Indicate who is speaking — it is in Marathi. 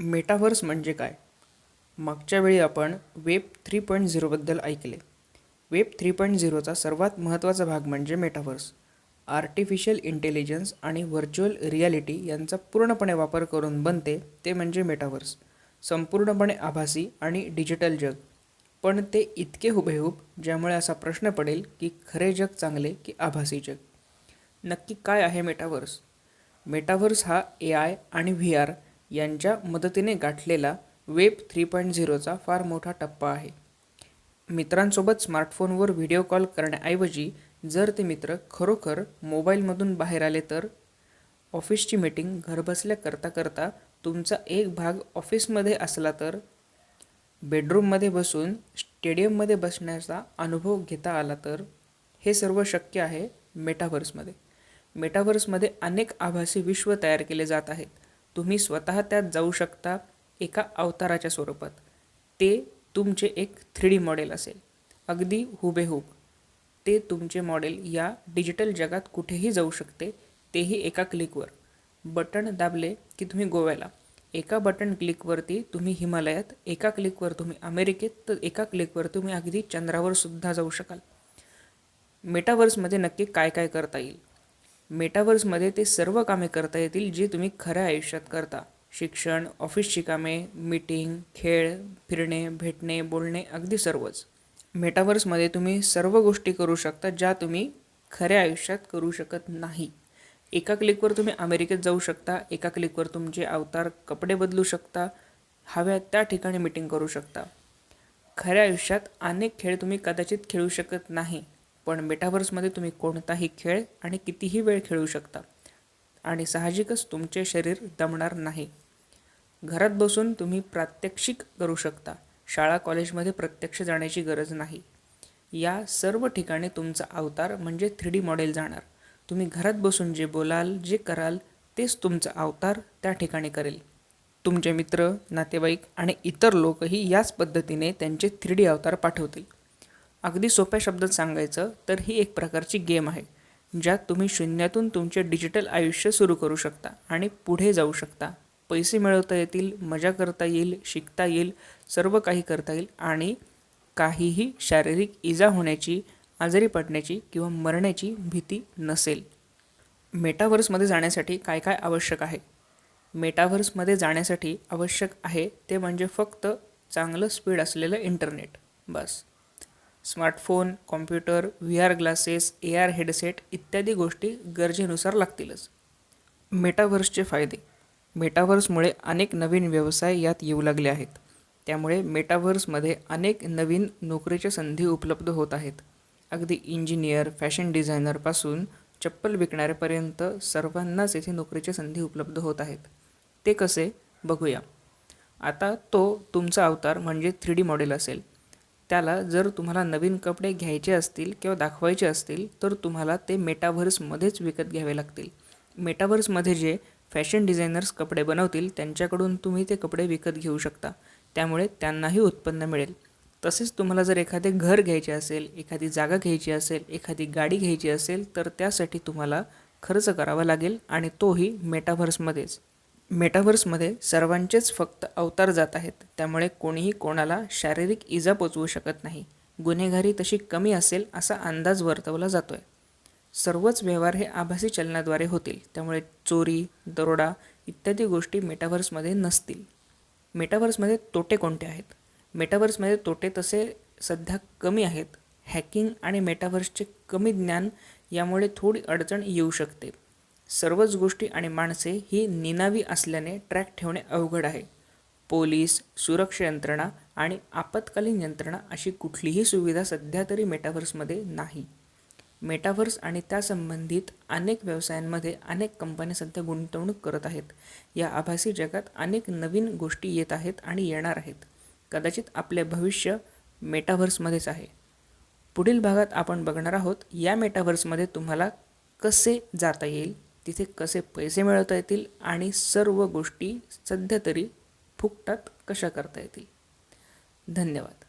Speaker 1: मेटाव्हर्स म्हणजे काय? मागच्या वेळी आपण वेब थ्री पॉईंट झिरोबद्दल ऐकले. वेब थ्री पॉईंट झिरोचा सर्वात महत्त्वाचा भाग म्हणजे मेटाव्हर्स आर्टिफिशियल इंटेलिजन्स आणि व्हर्च्युअल रियालिटी यांचा पूर्णपणे वापर करून बनते ते म्हणजे मेटाव्हर्स संपूर्णपणे आभासी आणि डिजिटल जग. पण ते इतके हुबेहूब ज्यामुळे असा प्रश्न पडेल की खरे जग चांगले की आभासी जग? नक्की काय आहे मेटाव्हर्स मेटाव्हर्स हा ए आय आणि व्ही आर यांच्या मदतीने गाठलेला वेब थ्री पॉईंट झिरोचा फार मोठा टप्पा आहे. मित्रांसोबत स्मार्टफोनवर व्हिडिओ कॉल करण्याऐवजी जर ते मित्र खरोखर मोबाईलमधून बाहेर आले तर? ऑफिसची मीटिंग घरबसल्या करता करता तुमचा एक भाग ऑफिसमध्ये असला तर? बेडरूममध्ये बसून स्टेडियममध्ये बसण्याचा अनुभव घेता आला तर? हे सर्व शक्य आहे मेटाव्हर्समध्ये मेटाव्हर्समध्ये अनेक आभासी विश्व तयार केले जात आहेत. तुम्ही स्वतः त्यात जाऊ शकता एका अवताराच्या स्वरूपात. ते तुमचे एक थ्री डी मॉडेल असेल. अगदी हुबेहूब. ते तुमचे मॉडेल या डिजिटल जगात कुठेही जाऊ शकते तेही एका क्लिकवर. बटण दाबले की तुम्ही गोव्याला. एका बटन क्लिकवरती तुम्ही हिमालयात एका क्लिकवर तुम्ही अमेरिकेत तर एका क्लिकवर तुम्ही अगदी चंद्रावर सुद्धा जाऊ शकाल. मेटावर्समध्ये नक्की काय काय करता येईल? मेटावर्समध्ये ते सर्व कामे करता येतील जे तुम्ही खऱ्या आयुष्यात करता. शिक्षण ऑफिसची कामे मीटिंग खेळ फिरणे भेटणे बोलणे अगदी सर्वच. मेटावर्समध्ये तुम्ही सर्व गोष्टी करू शकता ज्या तुम्ही खऱ्या आयुष्यात करू शकत नाही. एका क्लिकवर तुम्ही अमेरिकेत जाऊ शकता एका क्लिकवर तुमचे अवतार कपडे बदलू शकता हव्या त्या ठिकाणी मीटिंग करू शकता. खऱ्या आयुष्यात अनेक खेळ तुम्ही कदाचित खेळू शकत नाही. पण मेटावर्समध्ये तुम्ही कोणताही खेळ आणि कितीही वेळ खेळू शकता. आणि साहजिकच तुमचे शरीर दमणार नाही. घरात बसून तुम्ही प्रात्यक्षिक करू शकता. शाळा कॉलेजमध्ये प्रत्यक्ष जाण्याची गरज नाही. या सर्व ठिकाणी तुमचा अवतार म्हणजे थ्री डी मॉडेल जाणार. तुम्ही घरात बसून जे बोलाल जे कराल तेच तुमचा अवतार त्या ठिकाणी करेल. तुमचे मित्र नातेवाईक आणि इतर लोकही याच पद्धतीने त्यांचे थ्री डी अवतार पाठवतील. अगदी सोप्या शब्दात सांगायचं तर ही एक प्रकारची गेम आहे ज्यात तुम्ही शून्यातून तुमचे डिजिटल आयुष्य सुरू करू शकता आणि पुढे जाऊ शकता. पैसे मिळवता येतील मजा करता येईल शिकता येईल सर्व काही करता येईल आणि काहीही शारीरिक इजा होण्याची आजारी पडण्याची किंवा मरण्याची भीती नसेल. मेटाव्हर्समध्ये जाण्यासाठी काय काय आवश्यक आहे? मेटाव्हर्समध्ये जाण्यासाठी आवश्यक आहे ते म्हणजे फक्त चांगलं स्पीड असलेलं internet bus. Smartphone computer V R glasses A R headset इत्यादी गोष्टी गरजेनुसार लागतीलच. मेटाव्हर्सचे फायदे. मेटाव्हर्समुळे अनेक नवीन व्यवसाय यात येऊ लागले आहेत. त्यामुळे मेटाव्हर्समध्ये अनेक नवीन नोकरीच्या संधी उपलब्ध होत आहेत. अगदी इंजिनियर फॅशन डिझायनरपासून चप्पल विकणाऱ्यापर्यंत सर्वांनाच येथे नोकरीच्या संधी उपलब्ध होत आहेत. ते कसे? बघूया. आता तो तुमचा अवतार म्हणजे थ्री डी मॉडेल असेल. त्याला जर तुम्हाला नवीन कपडे घ्यायचे असतील किंवा दाखवायचे असतील तर तुम्हाला ते मेटाव्हर्समध्येच विकत घ्यावे लागतील. मेटाव्हर्समध्ये जे फॅशन डिझायनर्स कपडे बनवतील त्यांच्याकडून तुम्ही ते कपडे विकत घेऊ शकता. त्यामुळे त्यांनाही उत्पन्न मिळेल. तसेच तुम्हाला जर एखादे घर घ्यायचे असेल एखादी जागा घ्यायची असेल एखादी गाडी घ्यायची असेल तर त्यासाठी तुम्हाला खर्च करावा लागेल आणि तोही मेटाव्हर्समध्येच मेटाव्हर्समध्ये सर्वांचेच फक्त अवतार जात आहेत. त्यामुळे कोणीही कोणाला शारीरिक इजा पोचवू शकत नाही. गुन्हेगारी तशी कमी असेल असा अंदाज वर्तवला जातो आहे सर्वच व्यवहार हे आभासी चलनाद्वारे होतील. त्यामुळे चोरी दरोडा इत्यादी गोष्टी मेटाव्हर्समध्ये नसतील. मेटाव्हर्समध्ये तोटे कोणते आहेत? मेटाव्हर्समध्ये तोटे तसे सध्या कमी आहेत. हॅकिंग आणि मेटाव्हर्सचे कमी ज्ञान यामुळे थोडी अडचण येऊ शकते. सर्वच गोष्टी आणि माणसे ही निनावी असल्याने ट्रॅक ठेवणे अवघड आहे. पोलीस सुरक्षा यंत्रणा आणि आपत्कालीन यंत्रणा अशी कुठलीही सुविधा सध्या तरी मेटाव्हर्समध्ये नाही. मेटाव्हर्स आणि त्यासंबंधित अनेक व्यवसायांमध्ये अनेक कंपन्या सध्या गुंतवणूक करत आहेत. या आभासी जगात अनेक नवीन गोष्टी येत आहेत आणि येणार आहेत. कदाचित आपले भविष्य मेटाव्हर्समध्येच आहे. पुढील भागात आपण बघणार आहोत या मेटाव्हर्समध्ये तुम्हाला कसे जाता येईल? तिथे कसे पैसे मिळवता येतील आणि सर्व गोष्टी सध्या तरी फुकटात कशा करता येतील? धन्यवाद.